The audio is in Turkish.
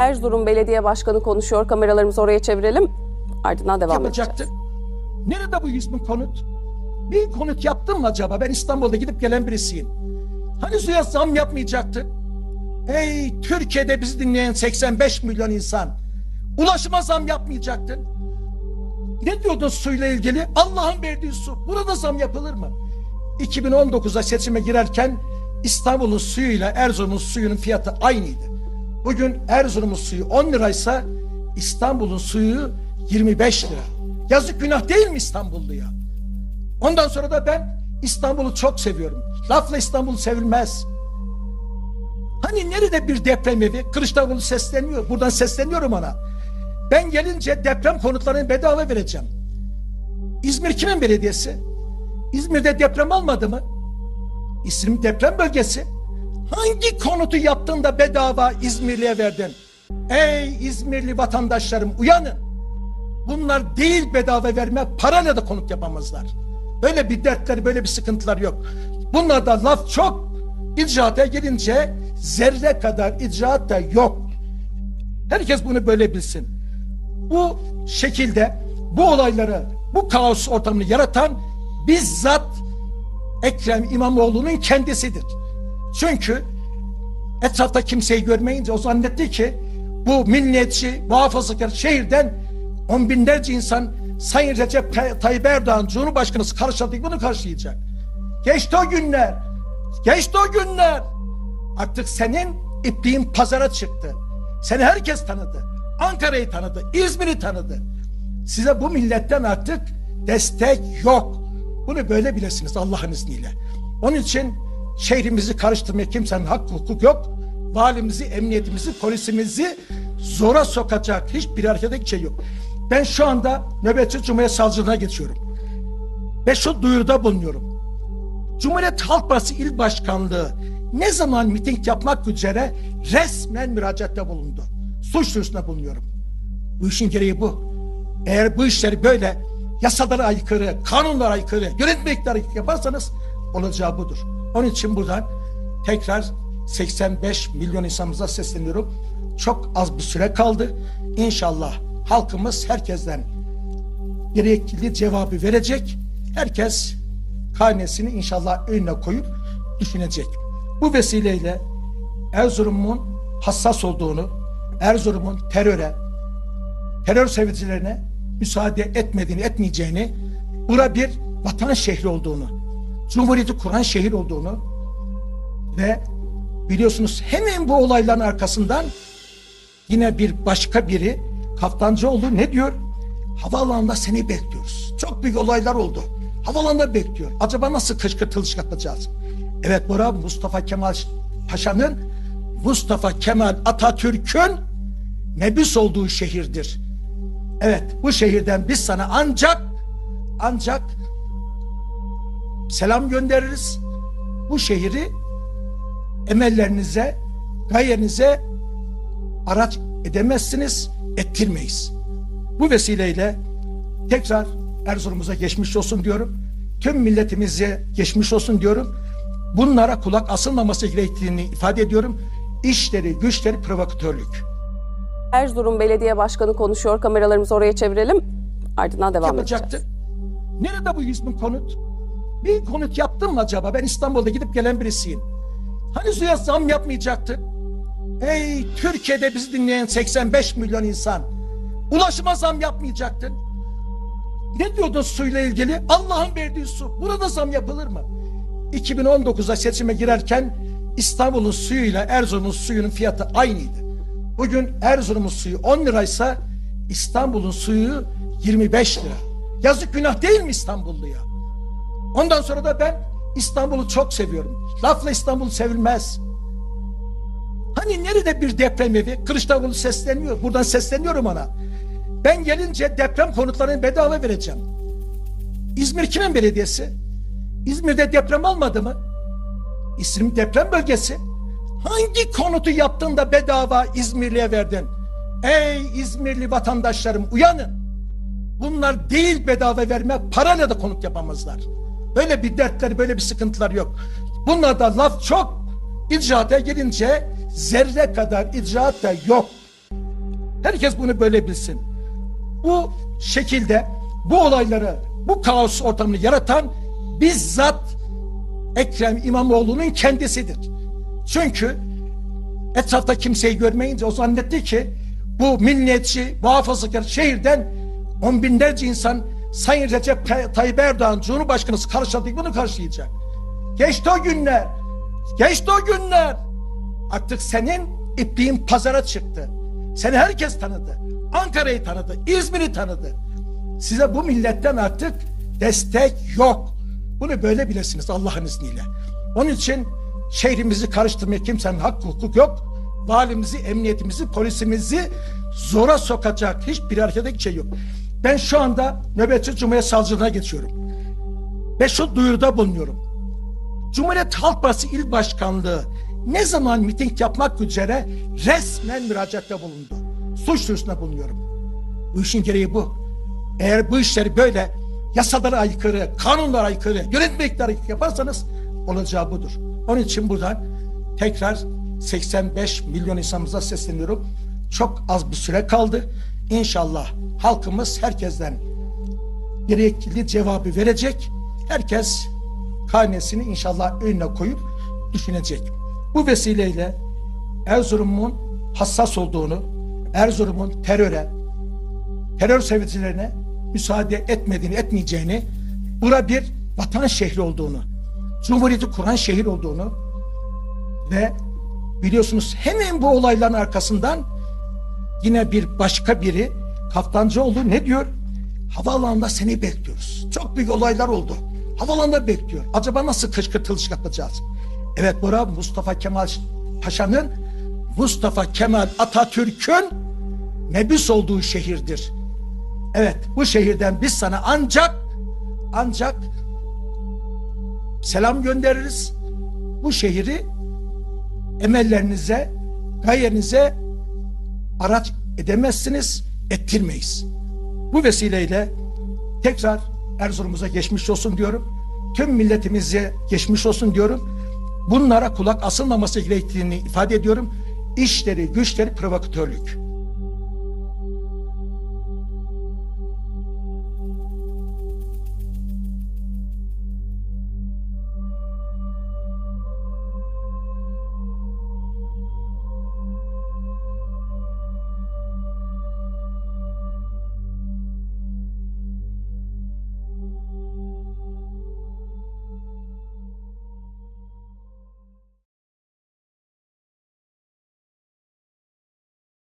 Erzurum Belediye Başkanı konuşuyor. Kameralarımızı oraya çevirelim. Ardından devam yapacaktı. edeceğiz. Nerede bu 100 bin konut? Bir konut yaptın mı acaba? Ben İstanbul'da gidip gelen birisiyim. Hani suya zam yapmayacaktın? Ey Türkiye'de bizi dinleyen 85 milyon insan. Ulaşıma zam yapmayacaktın. Ne diyordun suyla ilgili? Allah'ın verdiği su. Burada zam yapılır mı? 2019'da seçime girerken İstanbul'un suyuyla Erzurum'un suyunun fiyatı aynıydı. Bugün Erzurum'un suyu 10 liraysa İstanbul'un suyu 25 lira. Yazık günah değil mi İstanbulluya? Ondan sonra da ben İstanbul'u çok seviyorum. Lafla İstanbul sevilmez. Hani nerede bir deprem evi? Kılıçdaroğlu sesleniyor. Buradan sesleniyorum ona. Ben gelince deprem konutlarını bedava vereceğim. İzmir kimin belediyesi? İzmir'de deprem olmadı mı? İzmir deprem bölgesi. Hangi konutu yaptığında bedava İzmirli'ye verdin? Ey İzmirli vatandaşlarım uyanın. Bunlar değil bedava verme parayla da konut yapamazlar. Böyle bir dertleri böyle bir sıkıntılar yok. Bunlarda laf çok. İcraata gelince zerre kadar icraat da yok. Herkes bunu böyle bilsin. Bu şekilde bu olayları, bu kaos ortamını yaratan bizzat Ekrem İmamoğlu'nun kendisidir. Çünkü etrafta kimseyi görmeyince o zannetti ki bu milliyetçi, muhafazakar şehirden on binlerce insan Sayın Recep Tay- Tayyip Erdoğan Cumhurbaşkanı karşıladık bunu karşılayacak. Geçti o günler. Geçti o günler. Artık senin ipliğin pazara çıktı. Seni herkes tanıdı. Ankara'yı tanıdı. İzmir'i tanıdı. Size bu milletten artık destek yok. Bunu böyle bilesiniz Allah'ın izniyle. Onun için şehrimizi karıştırmaya kimsenin hakkı hukuk yok. Valimizi, emniyetimizi, polisimizi zora sokacak hiçbir harekete şey yok. Ben şu anda nöbetçi Cumhuriyet Savcılığına geçiyorum. Ve şu duyuruda bulunuyorum. Cumhuriyet Halk Partisi İl Başkanlığı ne zaman miting yapmak üzere resmen müracaatte bulundu. Suç duyurusunda bulunuyorum. Bu işin gereği bu. Eğer bu işleri böyle yasalara aykırı, kanunlara aykırı, yönetmeliklere aykırı yaparsanız olacağı budur. Onun için buradan tekrar 85 milyon insanımıza sesleniyorum. Çok az bir süre kaldı. İnşallah halkımız herkesten gerekli cevabı verecek. Herkes karnesini inşallah önüne koyup düşünecek. Bu vesileyle Erzurum'un hassas olduğunu, Erzurum'un teröre, terör sevicilerine müsaade etmediğini, etmeyeceğini, bura bir vatan şehri olduğunu, Cumhuriyeti kuran şehir olduğunu ve biliyorsunuz hemen bu olayların arkasından yine bir başka biri Kaftancıoğlu ne diyor? Havaalanında seni bekliyoruz. Çok büyük olaylar oldu. Havaalanında bekliyor. Acaba nasıl kışkırtılış yapacağız? Evet Bora Mustafa Kemal Paşa'nın Mustafa Kemal Atatürk'ün mebus olduğu şehirdir. Evet bu şehirden biz sana ancak ancak selam göndeririz. Bu şehri emellerinize, gayenize araç edemezsiniz, ettirmeyiz. Bu vesileyle tekrar Erzurum'uza geçmiş olsun diyorum. Tüm milletimize geçmiş olsun diyorum. Bunlara kulak asılmaması gerektiğini ifade ediyorum. İşleri, güçleri provokatörlük. Erzurum Belediye Başkanı konuşuyor. Kameralarımızı oraya çevirelim. Ardından devam yapacaktı. edeceğiz. Nerede bu 100 bin konut? Bir konut yaptın mı acaba? Ben İstanbul'da gidip gelen birisiyim. Hani suya zam yapmayacaktın? Ey Türkiye'de bizi dinleyen 85 milyon insan. Ulaşıma zam yapmayacaktın. Ne diyordun suyla ilgili? Allah'ın verdiği su. Burada zam yapılır mı? 2019'da seçime girerken İstanbul'un suyuyla Erzurum'un suyunun fiyatı aynıydı. Bugün Erzurum'un suyu 10 liraysa İstanbul'un suyu 25 lira. Yazık günah değil mi İstanbulluya? Ondan sonra da ben İstanbul'u çok seviyorum. Lafla İstanbul sevilmez. Hani nerede bir deprem evi? Kılıçdaroğlu sesleniyor. Buradan sesleniyorum ona. Ben gelince deprem konutlarını bedava vereceğim. İzmir kimin belediyesi? İzmir'de deprem olmadı mı? İzmir deprem bölgesi. Hangi konutu yaptın da bedava İzmirli'ye verdin? Ey İzmirli vatandaşlarım uyanın. Bunlar değil bedava verme, parayla da konut yapamazlar. Böyle bir dertleri, böyle bir sıkıntılar yok. Bunlarda laf çok, icraata gelince zerre kadar icraat da yok. Herkes bunu böyle bilsin. Bu şekilde bu olayları, bu kaos ortamını yaratan bizzat Ekrem İmamoğlu'nun kendisidir. Çünkü etrafta kimseyi görmeyince o zannetti ki bu milliyetçi, muhafazakar şehirden on binlerce insan Sayın Recep Tay- Tayyip Erdoğan Cumhurbaşkanı karşıladık bunu karşılayacak. Geçti o günler. Geçti o günler. Artık senin ipliğin pazara çıktı. Seni herkes tanıdı. Ankara'yı tanıdı. İzmir'i tanıdı. Size bu milletten artık destek yok. Bunu böyle bilesiniz Allah'ın izniyle. Onun için şehrimizi karıştırmaya kimsenin hakkı hukuk yok. Valimizi, emniyetimizi, polisimizi zora sokacak hiçbir harekete şey yok. Ben şu anda nöbetçi Cumhuriyet Savcılığına geçiyorum. Ve şu duyuruda bulunuyorum. Cumhuriyet Halk Partisi İl Başkanlığı ne zaman miting yapmak üzere resmen müracaatte bulundu. Suç duyurusunda bulunuyorum. Bu işin gereği bu. Eğer bu işleri böyle yasalara aykırı, kanunlara aykırı, yönetmeliklere aykırı yaparsanız olacağı budur. Onun için buradan tekrar 85 milyon insanımıza sesleniyorum. Çok az bir süre kaldı. İnşallah halkımız herkesten gerekli cevabı verecek. Herkes karnesini inşallah önüne koyup düşünecek. Bu vesileyle Erzurum'un hassas olduğunu, Erzurum'un teröre, terör sevicilerine müsaade etmediğini, etmeyeceğini, bura bir vatan şehri olduğunu, Cumhuriyeti kuran şehir olduğunu ve biliyorsunuz hemen bu olayların arkasından yine bir başka biri Kaftancıoğlu ne diyor? Havaalanında seni bekliyoruz. Çok büyük olaylar oldu. Havaalanında bekliyor. Acaba nasıl kışkırtılış yapacağız? Evet bura Mustafa Kemal Paşa'nın Mustafa Kemal Atatürk'ün mebus olduğu şehirdir. Evet bu şehirden biz sana ancak ancak selam göndeririz. Bu şehri emellerinize, gayenize araç edemezsiniz, ettirmeyiz. Bu vesileyle tekrar Erzurum'uza geçmiş olsun diyorum. Tüm milletimize geçmiş olsun diyorum. Bunlara kulak asılmaması gerektiğini ifade ediyorum. İşleri, güçleri provokatörlük.